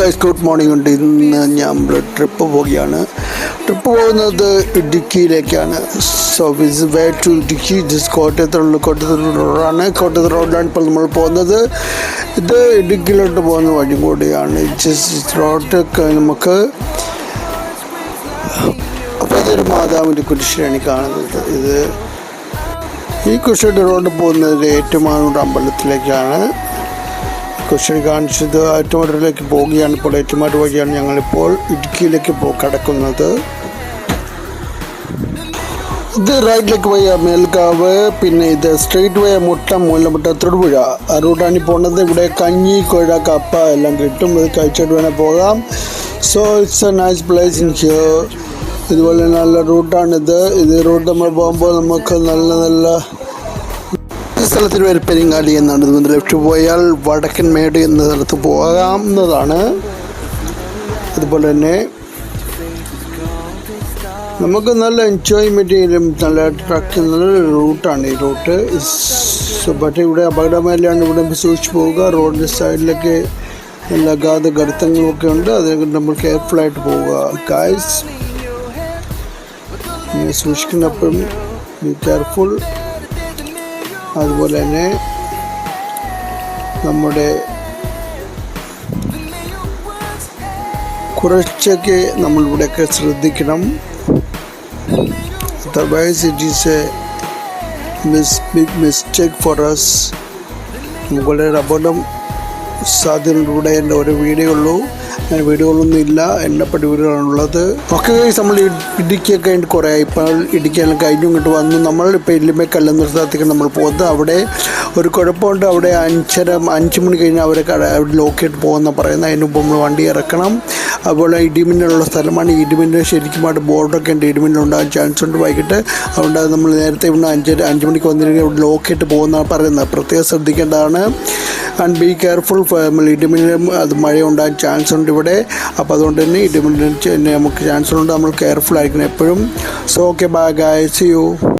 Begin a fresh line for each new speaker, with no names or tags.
Guys good morning ഉണ്ട്. ഇന്ന് നമ്മൾ ട്രിപ്പ് പോവുകയാണ്. ട്രിപ്പ് പോകുന്നത് ഇടുക്കിയിലേക്കാണ്. So this way to Idukki. This കോട്ടയത്തിലുള്ള കോട്ടയത്ത് റോഡാണ് കോട്ടയത്ത് റോഡിലാണ് ഇപ്പോൾ നമ്മൾ പോകുന്നത്. ഇത് ഇടുക്കിയിലോട്ട് പോകുന്ന വഴി കൂടിയാണ്. റോഡ് നമുക്ക് അപ്പോൾ ഇതൊരു മാതാവിന്റെ കുരിശിലാണ് കാണുന്നത്. ഇത് ഈ കുരിശിയുടെ റോഡ് പോകുന്നത് ഏറ്റുമാനൂർ അമ്പലത്തിലേക്കാണ്. കുരിശിന് കാണിച്ചത് ആറ്റുമാടിലേക്ക് പോവുകയാണ്. ഇപ്പോൾ ഏറ്റുമാട് വഴിയാണ് ഞങ്ങളിപ്പോൾ ഇടുക്കിയിലേക്ക് പോ കടക്കുന്നത്. ഇത് റൈറ്റിലേക്ക് പോയ മേൽക്കാവ് പിന്നെ ഇത് സ്ട്രെയിറ്റ് വേ മുട്ട മൂലമുട്ട തൊടുപുഴ. റൂട്ടാണ് പോകുന്നത് ഇവിടെ കഞ്ഞി കുഴ കപ്പ എല്ലാം കിട്ടും. ഇത് കഴിച്ചിട്ട് വേണേൽ പോകാം. So it's a nice place in here ഇതുപോലെ നല്ല റൂട്ടാണിത് ഇത് റൂട്ട് നമ്മൾ പോകുമ്പോൾ നമുക്ക് നല്ല നല്ല സ്ഥലത്തിന് പേര് പെരിങ്ങാലി എന്നാണ് ഇത് ലെഫ്റ്റ് പോയാൽ വടക്കൻ മേട് എന്ന സ്ഥലത്ത് പോകാവുന്നതാണ്. അതുപോലെ തന്നെ നമുക്ക് നല്ല എൻജോയ്മെന്റ് ചെയ്യലും നല്ല ട്രക്ക് നല്ല റൂട്ടാണ് ഈ റൂട്ട് പക്ഷേ ഇവിടെ അപകടമേലാണ് ഇവിടെ സൂക്ഷിച്ച് പോവുക. റോഡിന്റെ സൈഡിലൊക്കെ നല്ല അഗാധ ഗർത്തങ്ങളൊക്കെ ഉണ്ട്. അതിനൊക്കെ നമ്മൾ കെയർഫുള്ളായിട്ട് പോവുക ഗായ്സ് സൂക്ഷിക്കുന്നപ്പം കെയർഫുൾ അതുപോലെ തന്നെ നമ്മുടെ കുറച്ചൊക്കെ നമ്മൾ ഇവിടെയൊക്കെ ശ്രദ്ധിക്കണം. Otherwise it is a miss big mistake for us നമുക്ക് വളരെ അപകടം സാധ്യതയിലൂടെ എന്റെ ഒരു വീഡിയോ ഉള്ളൂ അങ്ങനെ വീടുകളൊന്നും ഇല്ല. എണ്ണപ്പെട്ട വീടുകളാണുള്ളത് ഒക്കെ നമ്മൾ ഇടുക്കിയൊക്കെ ആയിട്ട് കുറേ ഇപ്പോൾ ഇടുക്കിയെല്ലാം കഴിഞ്ഞു ഇങ്ങോട്ട് വന്നു. നമ്മൾ ഇപ്പോൾ ഇല്ലിമേ കല്ലെന്നിടത്തേക്ക് നമ്മൾ പോകുന്നത്. അവിടെ ഒരു കുഴപ്പമുണ്ട്. അവിടെ അഞ്ചര അഞ്ച് മണി കഴിഞ്ഞാൽ അവരെ അവിടെ ലോക്കിയിട്ട് പോകുന്ന പറയുന്നത്. അതിന് മുമ്പ് നമ്മൾ വണ്ടി ഇറക്കണം. അതുപോലെ ഇടിമിന്നലുള്ള സ്ഥലമാണ്. ഇടിമിന്നൽ ശരിക്കും അവിടെ ബോർഡൊക്കെ ഉണ്ട്. ഇടിമിന്നൽ ഉണ്ടാകാൻ ചാൻസ് ഉണ്ട് വൈകിട്ട്. അതുകൊണ്ട് നമ്മൾ നേരത്തെ ഇവിടെ അഞ്ചര അഞ്ച് മണിക്ക് വന്നിരുന്നെങ്കിൽ ഇവിടെ ലോക്കിയിട്ട് പോകുന്നതാണ് പറയുന്നത്. പ്രത്യേകം ശ്രദ്ധിക്കേണ്ടതാണ്. ആൻഡ് ബി കെയർഫുൾ ഇടിമിന്നലും അത് മഴ ഉണ്ടാകാൻ ചാൻസ് ഉണ്ട് ഇവിടെ. അപ്പോൾ അതുകൊണ്ട് തന്നെ ഇടിമിന്നൽ നമുക്ക് ചാൻസ് ഉണ്ട്. നമ്മൾ കെയർഫുൾ ആയിരിക്കണം എപ്പോഴും. So okay bye guy see you